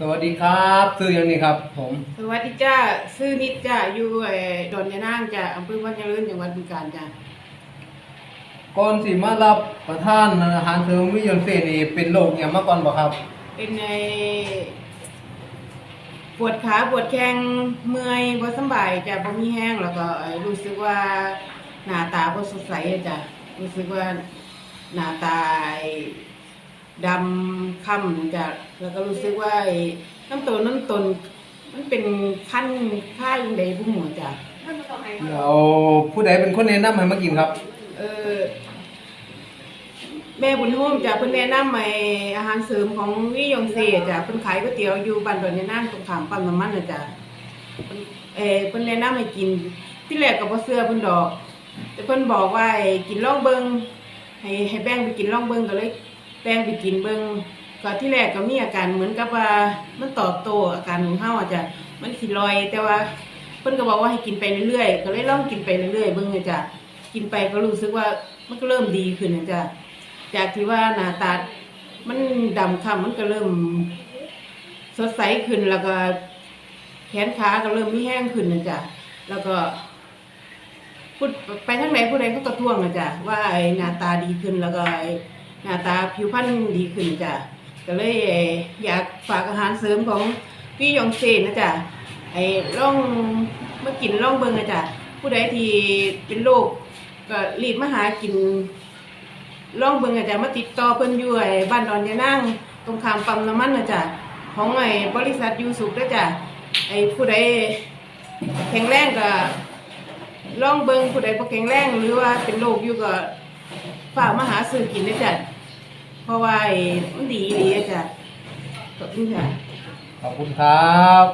สวัสดีครับซื้อยังนี่ครับ ผมสวัสดีจ้าซื้อนิดจ้าอยู่ไอ้ดอนยานางจ้าอำเภอวัดเจริญจังหวัดบึงกาฬจ้าก่อนสิมารับประทานอาหารเสริมวิยนเซนี่เป็นโรคอย่างมาก่อนบ่ครับเป็นไอ้ปวดขาปวดแข้งเมื่อยบ่สำบายจ้าบ่มีแห้งแล้วก็ไอ้รู้สึกว่าหน้าตาบ่สดใสอะจ้ารู้สึกว่าหน้าตาไอ้ ดำค่ำจ้าแล้วก็รู้สึกว่าไอ้น้ำตนน้ำตนมันเป็นขั้นค่ายใดบุ้หมูจ้าแล้วผู้ใดเป็นคนแนะนำให้มากินครับเออแม่บุญโฮมจ้ะเพิ่นแนะนำไอ้อาหารเสริมของวิยงเซจ้ะเพิ่นขายก๋วยเตี๋ยวอยู่บ้านดอนยานางตรงข้ามปั๊มน้ำมันน่ะจ้ะเพิ่นเออเพิ่นแนะนำให้กิน ที่แรกก็บ่เชื่อเพิ่นดอก แต่เพิ่นบอกว่าให้กินลองเบิ่งให้ให้แบ่งไปกินลองเบิ่งก็เลย แบ่งไปกินเบิ่งก็ที่แรกก็มีอาการเหมือนกับว่ามันตอบโต้อาการของเฮาอะจ้ะมันสิลอย แต่ว่าเพิ่นก็บอกว่าให้กินไปเรื่อยๆก็เลยลองกินไปเรื่อยๆเบิ่งเลยจ้ะกินไปก็รู้สึกว่ามันก็เริ่มดีขึ้นนะจ้ะจากที่ว่าหน้าตามันดำคล้ำมันก็เริ่มสดใสขึ้นแล้วก็ แขนขาก็เริ่มมีแห้งขึ้นนะจ้ะแล้วก็พูดไปทางไหนผู้ใดเขาก็ท่วงนะจ้ะว่าไอ้หน้าตาดีขึ้นแล้วก็ หน้าตาผิวพรรณดีขึ้นจ้ะก็เลยอยากฝากอาหารเสริมของพี่ยองเซนนะจ๊ะไอ้ล่องเมากินล่องเบิงนะจ๊ะผู้ใดที่เป็นโรคก็รีบมาหากินล่องเบิงนะจ๊ะมาติดต่อเพิ่นอยู่ไอ้บ้านดอนยะนั่งตรงข้ามปั๊มน้ำมันนะจ๊ะของไอ้บริษัทยูสุกนะจ๊ะไอ้ผู้ใดแข็งแรงก็ล่องเบิงผู้ใดบ่แข็งแรงหรือว่าเป็นโรคอยู่ก็ ฝากมาหาซื้อกินเลยจ้ะเพราะว่าไอ้มันดีดีจ้ะขอบคุณค่ะ ขอบคุณครับ